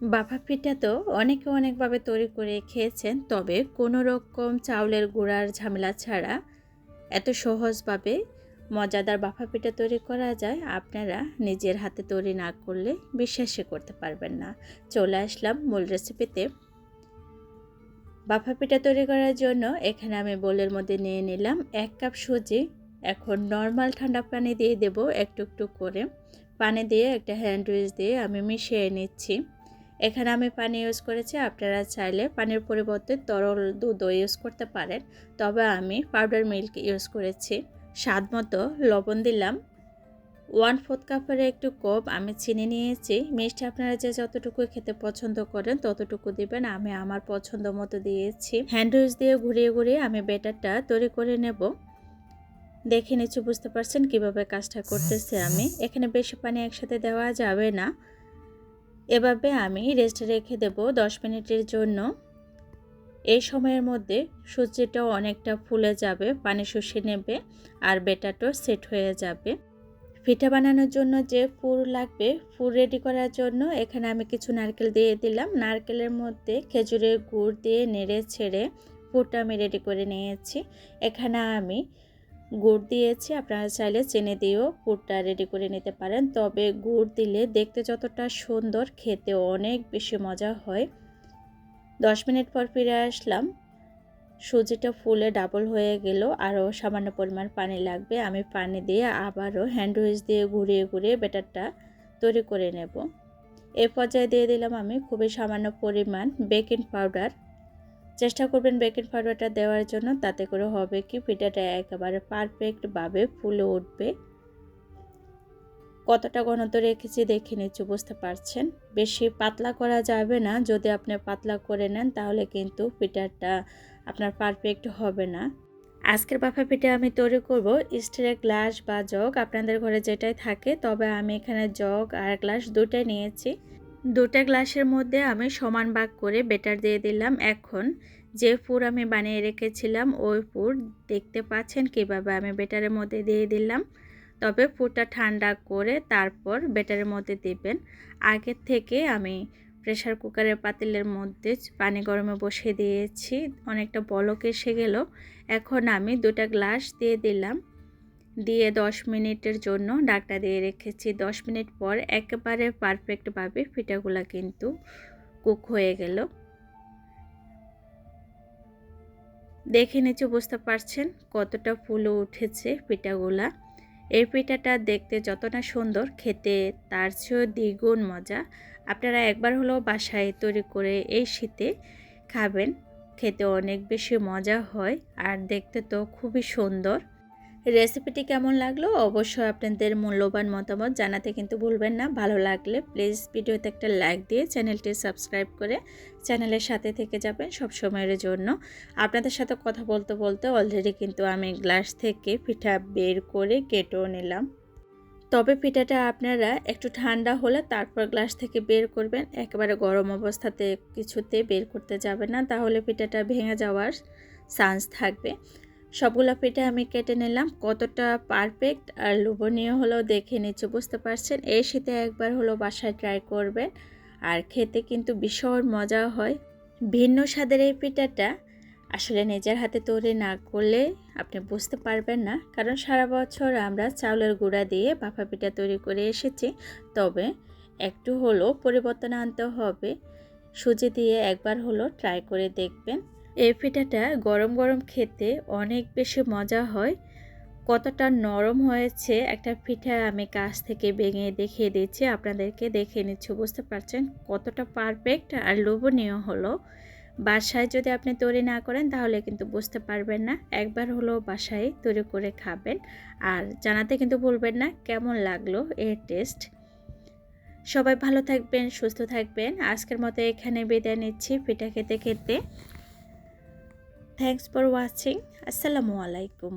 বাফা পিঠা তো অনেকে অনেকভাবে তৈরি করে খেয়েছেন, তবে কোনো রকম চাউলের গুঁড়ার ঝামেলা ছাড়া এত সহজভাবে মজাদার বাফা পিঠা তৈরি করা যায়, আপনারা নিজের হাতে তৈরি না করলে বিশ্বাসই করতে পারবেন না। চলে আসলাম মূল রেসিপিতে বাফা পিঠা তৈরি করার জন্য এখানে আমি বোলের মধ্যে নিয়ে নিলাম এক কাপ সুজি। এখন নর্মাল ঠান্ডা পানি দিয়ে দেব একটু একটু করে। পানি দিয়ে একটা হ্যান্ড উইচ দিয়ে আমি মিশিয়ে নিচ্ছি। এখানে আমি পানি ইউজ করেছি, আপনারা চাইলে পানির পরিবর্তে তরল দুধও ইউজ করতে পারেন। তবে আমি পাউডার মিল্ক ইউজ করেছি। স্বাদ মতো লবণ দিলাম। ওয়ান ফোর্থ কাপের একটু কপ আমি চিনি নিয়েছি। মিষ্টি আপনারা যে যতটুকু খেতে পছন্দ করেন, ততটুকু দিবেন। আমি আমার পছন্দ মতো দিয়েছি। হ্যান্ড উইচ দিয়ে ঘুরিয়ে ঘুরিয়ে আমি বেটারটা তৈরি করে নেব। দেখে নিচ্ছি, বুঝতে পারছেন কীভাবে কাজটা করতেছে আমি। এখানে বেশি পানি একসাথে দেওয়া যাবে না। এভাবে আমি রেস্টে রেখে দেব দশ মিনিটের জন্য। এই সময়ের মধ্যে সুজিটাও অনেকটা ফুলে যাবে, পানি শুষে নেবে আর বেটাটাও সেট হয়ে যাবে। পিঠা বানানোর জন্য যে পুর লাগবে, পুর রেডি করার জন্য এখানে আমি কিছু নারকেল দিয়ে দিলাম। নারকেলের মধ্যে খেজুরের গুড় দিয়ে নেড়ে ছেড়ে পুরটা আমি রেডি করে নিয়েছি। এখানে আমি গুড় দিয়েছি, আপনারা চাইলে চেনে দিয়েও পুরটা রেডি করে নিতে পারেন। তবে গুড় দিলে দেখতে যতটা সুন্দর খেতে অনেক বেশি মজা হয়। দশ মিনিট পর ফিরে আসলাম। সুজিটা ফুলে ডাবল হয়ে গেল, আরও সামান্য পরিমাণ পানি লাগবে। আমি পানি দিয়ে আবারও হ্যান্ড উইচ দিয়ে ঘুরিয়ে ঘুরিয়ে ব্যাটারটা তৈরি করে নেব। এ পর্যায়ে দিয়ে দিলাম আমি খুবই সামান্য পরিমাণ বেকিং পাউডার চেষ্টা করবেন বেকিং পাউডারটা দেওয়ার জন্য, তাতে করে হবে কি পিঠাটা একেবারে পারফেক্টভাবে ফুলে উঠবে। কতটা ঘনত্ব রেখেছি দেখে নিচ্ছি, বুঝতে পারছেন? বেশি পাতলা করা যাবে না, যদি আপনি পাতলা করে নেন, তাহলে কিন্তু পিঠাটা আপনার পারফেক্ট হবে না। আজকের বাফা পিঠা আমি তৈরি করব স্টিলের গ্লাস বা জগ। আপনাদের ঘরে যেটাই থাকে, তবে আমি এখানে জগ আর গ্লাস দুটাই নিয়েছি। দুটা গ্লাসের মধ্যে আমি সমান ভাগ করে বেটার দিয়ে দিলাম। এখন যে পুর আমি বানিয়ে রেখেছিলাম, ওই পুর দেখতে পাচ্ছেন কীভাবে আমি বেটারের মধ্যে দিয়ে দিলাম। তবে পুরটা ঠান্ডা করে তারপর বেটারের মধ্যে দেবেন। আগের থেকে আমি প্রেশার কুকারের পাতিলের মধ্যে পানি গরমে বসিয়ে দিয়েছি, অনেকটা বলক এসে গেল। এখন আমি দুটা গ্লাস দিয়ে দিলাম। দিয়ে দশ মিনিটের জন্য ডাকটা দিয়ে রেখেছি। দশ মিনিট পর একেবারে পারফেক্টভাবে পিঠাগুলো কিন্তু কুক হয়ে গেল। দেখে নিচে বুঝতে পারছেন কতটা ফুলে উঠেছে পিঠাগুলা। এই পিঠাটা দেখতে যতটা সুন্দর, খেতে তার চেয়েও দ্বিগুণ মজা। আপনারা একবার হলেও বাসায় তৈরি করে এই শীতে খাবেন, খেতে অনেক বেশি মজা হয় আর দেখতে তো খুবই সুন্দর। রেসিপিটি কেমন লাগল? অবশ্যই আপনাদের মূল্যবান মতামত জানাতে কিন্তু ভুলবেন না। ভালো লাগলে প্লিজ ভিডিওতে একটা লাইক দিয়ে চ্যানেলটি সাবস্ক্রাইব করে চ্যানেলের সাথে থেকে যাবেন সব সময়ের জন্য। আপনাদের সাথে কথা বলতে বলতে অলরেডি কিন্তু আমি গ্লাস থেকে পিঠা বের করে কেটেও নিলাম। তবে পিঠাটা আপনারা একটু ঠান্ডা হলে তারপর গ্লাস থেকে বের করবেন। একেবারে গরম অবস্থাতে কিছুতে বের করতে যাবে না। তাহলে পিঠাটা ভেঙে যাওয়ার চান্স থাকবে। সবগুলো পিঠা আমি কেটে নিলাম। কতটা পারফেক্ট আর লোভনীয় হলেও দেখে নিচ্ছে, বুঝতে পারছেন? এই শীতে একবার হলো বাসায় ট্রাই করবেন। আর খেতে কিন্তু ভীষণ মজা হয়। ভিন্ন স্বাদের এই পিঠাটা আসলে নিজের হাতে তৈরি না করলে আপনি বুঝতে পারবেন না। কারণ সারা বছর আমরা চাউলের গুঁড়া দিয়ে বাফা পিঠা তৈরি করে এসেছি। তবে একটু হলো পরিবর্তন আনতে হবে। সুজি দিয়ে একবার হলো ট্রাই করে দেখবেন। এই পিঠাটা গরম গরম খেতে অনেক বেশি মজা হয়। কতটা নরম হয়েছে একটা পিঠা আমি কাছ থেকে ভেঙে দেখিয়ে দিচ্ছি, আপনাদেরকে দেখে নিচ্ছি, বুঝতে পারছেন? কতটা পারফেক্ট আর লোভনীয় হলো। বাসায় যদি আপনি তৈরি না করেন, তাহলে কিন্তু বুঝতে পারবেন না। একবার হলো বাসায় তৈরি করে খাবেন। আর জানাতে কিন্তু ভুলবেন না, কেমন লাগল এর টেস্ট সবাই ভালো থাকবেন, সুস্থ থাকবেন। আজকের মতো এখানে বিদায় নিচ্ছি, পিঠা খেতে খেতে। থ্যাংকস ফর ওয়াচিং আসসালামু আলাইকুম